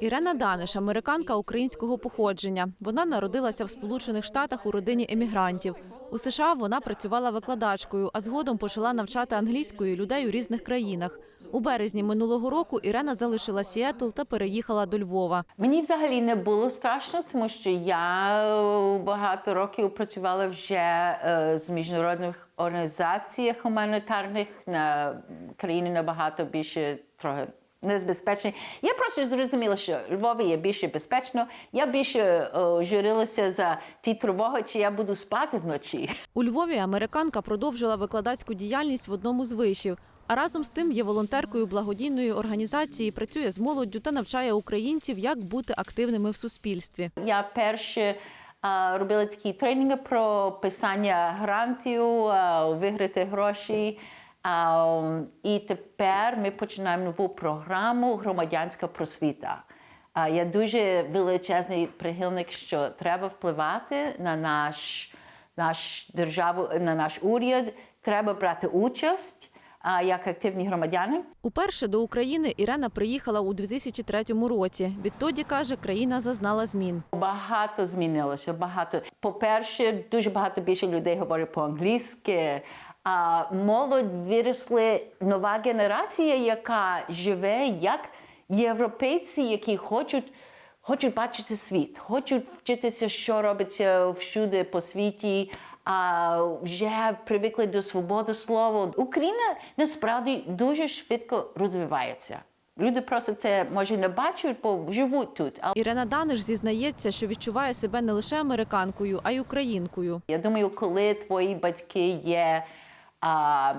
Ірена Даниш, американка українського походження. Вона народилася в Сполучених Штатах у родині емігрантів. У США вона працювала викладачкою, а згодом почала навчати англійською людей у різних країнах. У березні минулого року Ірена залишила Сіетл та переїхала до Львова. Мені взагалі не було страшно, тому що я е, багато років працювала вже е, з міжнародних організаціях гуманітарних на країни набагато більше трохи. Небезпечні. Я просто зрозуміла, що Львові є більше безпечно. Я більше о, журилася за ті тривоги, чи я буду спати вночі. У Львові американка продовжила викладацьку діяльність в одному з вишів. А разом з тим є волонтеркою благодійної організації, працює з молоддю та навчає українців, як бути активними в суспільстві. Я перше а, робила такі тренінги про писання грантів, а, виграти гроші. А, і тепер ми починаємо нову програму Громадянська просвіта. А, я дуже величезний прихильник, що треба впливати на наш, наш державу, на наш уряд. Треба брати участь а, як активні громадяни. Уперше до України Ірена приїхала у 2003 році. Відтоді каже, країна зазнала змін. Багато змінилося. Багато. По-перше, дуже багато більше людей говорять по-англійськи. А молодь виросли нова генерація, яка живе як європейці, які хочуть. Хочуть бачити світ, хочуть вчитися, що робиться всюди по світі, а вже привикли до свободи слова. Україна насправді дуже швидко розвивається. Люди просто це може не бачать, бо живуть тут. Але Ірена Даниш зізнається, що відчуває себе не лише американкою, а й українкою. я думаю, коли твої батьки є а,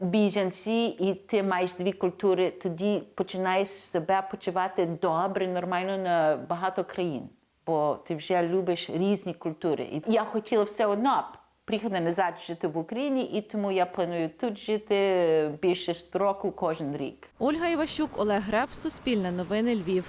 біженці, і ти маєш дві культури, тоді починаєш себе почувати добре, нормально на багато країн, бо ти вже любиш різні культури. І я хотіла все одно приїхати назад жити в Україні, і тому я планую тут жити більше 100 років кожен рік. Ольга Іващук, Олег Греб, Суспільне новини Львів.